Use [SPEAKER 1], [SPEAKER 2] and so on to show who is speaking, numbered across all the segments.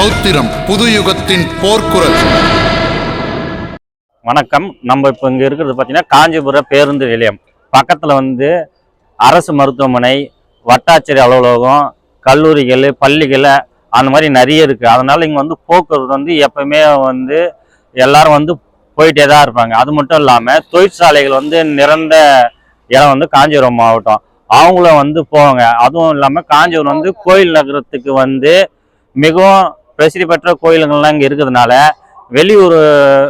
[SPEAKER 1] ரௌத்திரம் புது யுகத்தின் போர்க்குரல்.
[SPEAKER 2] வணக்கம். நம்ம இப்போ இங்கே இருக்கிறது பார்த்தீங்கன்னா காஞ்சிபுரம் பேருந்து நிலையம். பக்கத்தில் வந்து அரசு மருத்துவமனை வட்டாட்சியர் அலுவலகம் கல்லூரிகள் பள்ளிகள் அந்த மாதிரி நிறைய இருக்குது அதனால் இங்கே வந்து போக்குவரத்து வந்து எப்பவுமே வந்து எல்லாரும் வந்து போயிட்டே தான் இருப்பாங்க. அது மட்டும் இல்லாமல் தொழிற்சாலைகள் வந்து நிறந்த இடம் வந்து காஞ்சிபுரம் மாவட்டம். அவங்களும் வந்து போவாங்க. அதுவும் இல்லாமல் காஞ்சிபுரம் வந்து கோயில் நகரத்துக்கு வந்து மிகவும் பிரசித்தி பெற்ற கோயிலுங்கள்லாம் இங்கே இருக்கிறதுனால வெளியூர்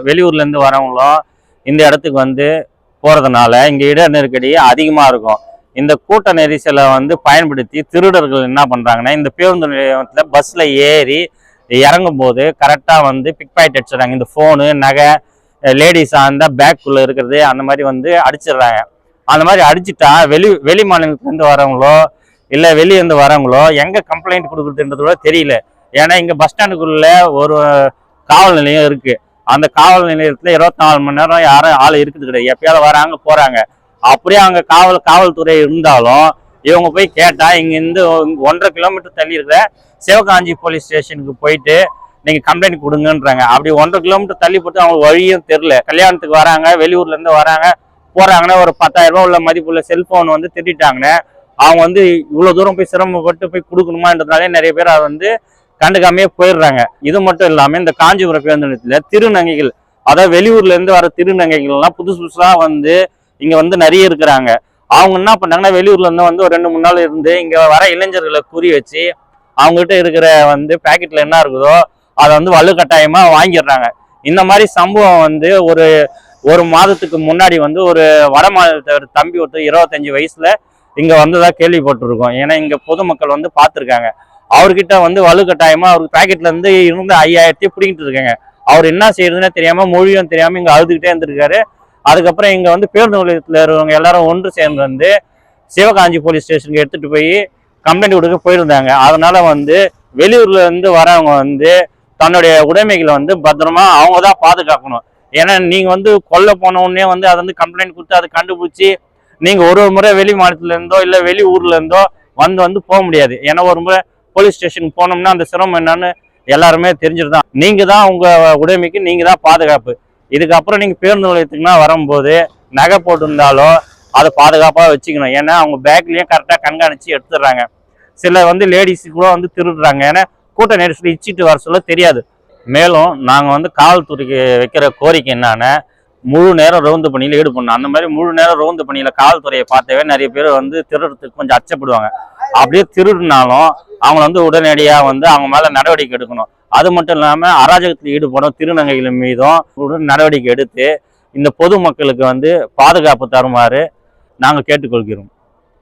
[SPEAKER 2] வெளியூர்லேருந்து வரவங்களும் இந்த இடத்துக்கு வந்து போகிறதுனால இங்கே இட நெருக்கடி அதிகமாக இருக்கும். இந்த கூட்ட நெரிசலை வந்து பயன்படுத்தி திருடர்கள் என்ன பண்ணுறாங்கன்னா இந்த பேருந்து நிலையத்தில் பஸ்ஸில் ஏறி இறங்கும் போது கரெக்டாக வந்து பிக் பாக்கெட் அடிச்சிடுறாங்க. இந்த ஃபோனு நகை லேடிஸாக இருந்தால் பேக்குள்ளே இருக்கிறது அந்த மாதிரி வந்து அடிச்சிடுறாங்க. அந்த மாதிரி அடிச்சிட்டா வெளி வெளி மாநிலத்துலேருந்து வரவங்களோ இல்லை வெளியேருந்து வரவங்களோ எங்கே கம்ப்ளைண்ட் கொடுக்குறதுன்றது கூட தெரியல. ஏன்னா இங்கே பஸ் ஸ்டாண்டுக்குள்ள ஒரு காவல் நிலையம் இருக்குது அந்த காவல் நிலையத்தில் இருபத்தி நாலு மணி நேரம் யாரும் ஆள் இருக்குது கிடையாது. எப்பயாவது வராங்க போகிறாங்க அப்படியே அங்கே காவல் காவல்துறை இருந்தாலும் இவங்க போய் கேட்டால் இங்கேருந்து ஒன்றரை கிலோமீட்டர் தள்ளி இருக்கிற சிவகாஞ்சி போலீஸ் ஸ்டேஷனுக்கு போயிட்டு நீங்கள் கம்ப்ளைண்ட் கொடுங்கன்றாங்க. அப்படி ஒன்றரை கிலோமீட்டர் தள்ளி போட்டு அவங்களுக்கு வழியும் தெரில கல்யாணத்துக்கு வராங்க வெளியூர்லேருந்து வராங்க போகிறாங்கன்னா ஒரு பத்தாயிரம் ரூபா உள்ள மதிப்புள்ள செல்ஃபோன் வந்து திட்டாங்கன்னு அவங்க வந்து இவ்வளோ தூரம் போய் சிரமப்பட்டு போய் கொடுக்கணுமான்றதுனாலே நிறைய பேர் அதை வந்து கண்டுக்காமையே போயிடுறாங்க. இது மட்டும் இல்லாம இந்த காஞ்சிபுரம் பேருந்து நிலையத்துல திருநங்கைகள் அதாவது வெளியூர்ல இருந்து வர திருநங்கைகள்லாம் புதுசு புதுசா வந்து இங்க வந்து நிறைய இருக்கிறாங்க. அவங்க என்ன பண்ணாங்கன்னா வெளியூர்ல இருந்து வந்து ஒரு ரெண்டு மூணு நாள் இருந்து இங்க வர இளைஞர்களை குறி வச்சு அவங்ககிட்ட இருக்கிற வந்து பாக்கெட்ல என்ன இருக்குதோ அதை வந்து வலுக்கட்டாயமா வாங்கிடுறாங்க. இந்த மாதிரி சம்பவம் வந்து ஒரு ஒரு மாதத்துக்கு முன்னாடி வந்து ஒரு வட மாநிலத்தவர் தம்பி ஒருத்தர் இருபத்தஞ்சு வயசுல இங்க வந்ததா கேள்விப்பட்டிருக்கோம். ஏன்னா இங்க பொதுமக்கள் வந்து பார்த்துருக்காங்க. அவர்கிட்ட வந்து வலுக்கட்டாயமா அவருக்கு பேக்கெட்ல இருந்து இருந்து ஐயாயிரத்தி பிடிங்கிட்டு இருக்காங்க. அவர் என்ன செய்யறதுன்னு தெரியாம மொழியும் தெரியாம இங்க அழுதுகிட்டே இருந்திருக்காரு. அதுக்கப்புறம் இங்க வந்து பேருந்து நிலையத்தில் இருக்கிறவங்க எல்லாரும் ஒன்று சேர்ந்து வந்து சிவகாஞ்சி போலீஸ் ஸ்டேஷனுக்கு எடுத்துட்டு போய் கம்ப்ளைண்ட் கொடுக்க போயிருந்தாங்க. அதனால வந்து வெளியூர்ல இருந்து வரவங்க வந்து தன்னுடைய உடைமைகளை வந்து பத்திரமா அவங்க தான் பாதுகாக்கணும். ஏன்னா நீங்க வந்து கொல்ல போன உடனே வந்து அதை வந்து கம்ப்ளைண்ட் கொடுத்து அதை கண்டுபிடிச்சி நீங்க ஒரு ஒரு முறை வெளி மாநிலத்துல இருந்தோ இல்ல வெளி ஊர்ல இருந்தோ வந்து வந்து போக முடியாது. ஏன்னா ஒரு முறை போலீஸ் ஸ்டேஷனுக்கு போனோம்னா அந்த சிரமம் என்னன்னு எல்லாருமே தெரிஞ்சிருதான். நீங்க தான் உங்க உடைமைக்கு நீங்க தான் பாதுகாப்பு. இதுக்கப்புறம் நீங்க பேருந்து நிலையத்துக்குன்னா வரும்போது நகை போட்டிருந்தாலோ அதை பாதுகாப்பாக வச்சுக்கணும். ஏன்னா அவங்க பேக்லேயும் கரெக்டாக கண்காணிச்சு எடுத்துடுறாங்க. சில வந்து லேடிஸ் கூட வந்து திருடுறாங்க. ஏன்னா கூட்ட நெரிசல் இச்சிட்டு வர சொல்ல தெரியாது. மேலும் நாங்கள் வந்து காவல்துறைக்கு வைக்கிற கோரிக்கை என்னன்னா முழு நேரம் ரோந்து பணியில் ஈடுபடணும். அந்த மாதிரி முழு நேரம் ரோந்து பணியில் காவல்துறையை பார்த்தவே நிறைய பேர் வந்து திருடுறதுக்கு கொஞ்சம் அச்சப்படுவாங்க. அப்படியே திருடினாலும் அவங்கள வந்து உடனடியாக வந்து அவங்க மேலே நடவடிக்கை எடுக்கணும். அது மட்டும் இல்லாமல் அராஜகத்தில் ஈடுபடும் திருநங்கைகள் மீதும் உடன் நடவடிக்கை எடுத்து இந்த பொதுமக்களுக்கு வந்து பாதுகாப்பு தருமாறு நாங்கள் கேட்டுக்கொள்கிறோம்.